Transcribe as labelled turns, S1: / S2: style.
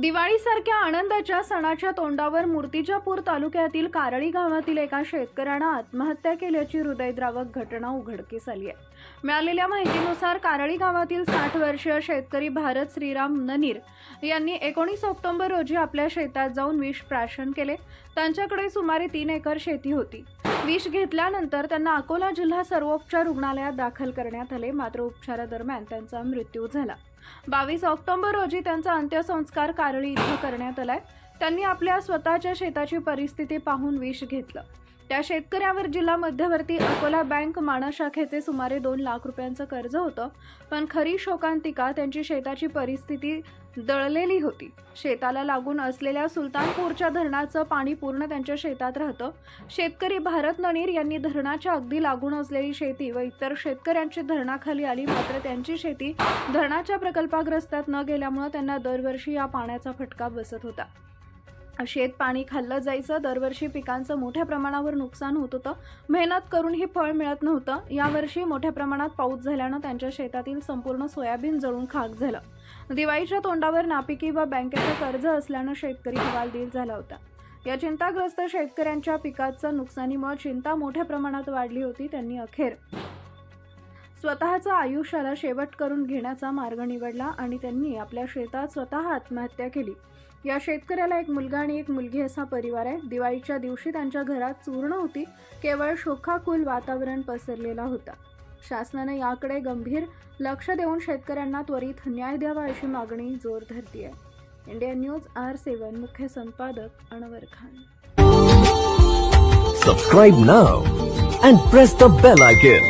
S1: दिवाळीसारख्या आनंदाच्या सणाच्या तोंडावर मूर्तिजापूर तालुक्यातील कारळी गावातील एका शेतकऱ्यानं आत्महत्या केल्याची हृदयद्रावक घटना उघडकीस आली आहे. मिळालेल्या माहितीनुसार कारळी गावातील साठ वर्षीय शेतकरी भारत श्रीराम ननीर यांनी एकोणीस ऑक्टोबर रोजी आपल्या शेतात जाऊन विष प्राशन केले. त्यांच्याकडे सुमारे तीन एकर शेती होती. विष घेतल्यानंतर त्यांना अकोला जिल्हा सर्वोपचार रुग्णालयात दाखल करण्यात आले. मात्र उपचारादरम्यान त्यांचा मृत्यू झाला. बावीस ऑक्टोबर रोजी त्यांचा अंत्यसंस्कार कारळी इथं करण्यात आलाय. त्यांनी आपल्या स्वतःच्या शेताची परिस्थिती पाहून विष घेतलं. त्या शेतकऱ्यावर जिल्हा मध्यवर्ती अकोला बँक माणा शाखेचे सुमारे दोन लाख रुपयांचं कर्ज होतं. पण खरी शोकांतिका त्यांची शेताची परिस्थिती दळलेली होती. शेताला लागून असलेल्या सुलतानपूरच्या धरणाचं पाणी पूर्ण त्यांच्या शेतात राहतं. शेतकरी भारत ननीर यांनी धरणाच्या अगदी लागून असलेली शेती व इतर शेतकऱ्यांची धरणाखाली आली. मात्र त्यांची शेती धरणाच्या प्रकल्पाग्रस्तात न गेल्यामुळं त्यांना दरवर्षी या पाण्याचा फटका बसत होता. शेत पाणी खाल्लं जायचं दरवर्षी पिकांचं मोठ्या प्रमाणावर नुकसान होत होतं. मेहनत करूनही फळ मिळत नव्हतं. यावर्षी मोठ्या प्रमाणात पाऊस झाल्यानं त्यांच्या शेतातील संपूर्ण सोयाबीन जळून खाक झालं. दिवाळीच्या तोंडावर नापिकी व बँकेचं कर्ज असल्यानं शेतकरी हवालदिल झाला होता. या चिंताग्रस्त शेतकऱ्यांच्या पिकाचं नुकसानीमुळे चिंता मोठ्या प्रमाणात वाढली होती त्यांनी अखेर स्वतःचं आयुष्याला शेवट करून घेण्याचा मार्ग निवडला आणि त्यांनी आपल्या शेतात स्वतः आत्महत्या केली. या शेतकऱ्याला एक मुलगा आणि एक मुलगी असा परिवार आहे. दिवाळीच्या दिवशी त्यांच्या घरात चूर्ण होती. केवळ शोकाकुल वातावरण पसरलेला होता. शासनाने याकडे गंभीर लक्ष देऊन शेतकऱ्यांना त्वरित न्याय द्यावा अशी मागणी जोर धरती आहे इंडिया न्यूज आर सेवन मुख्य संपादक Anwar Khan.
S2: Subscribe now and press the bell icon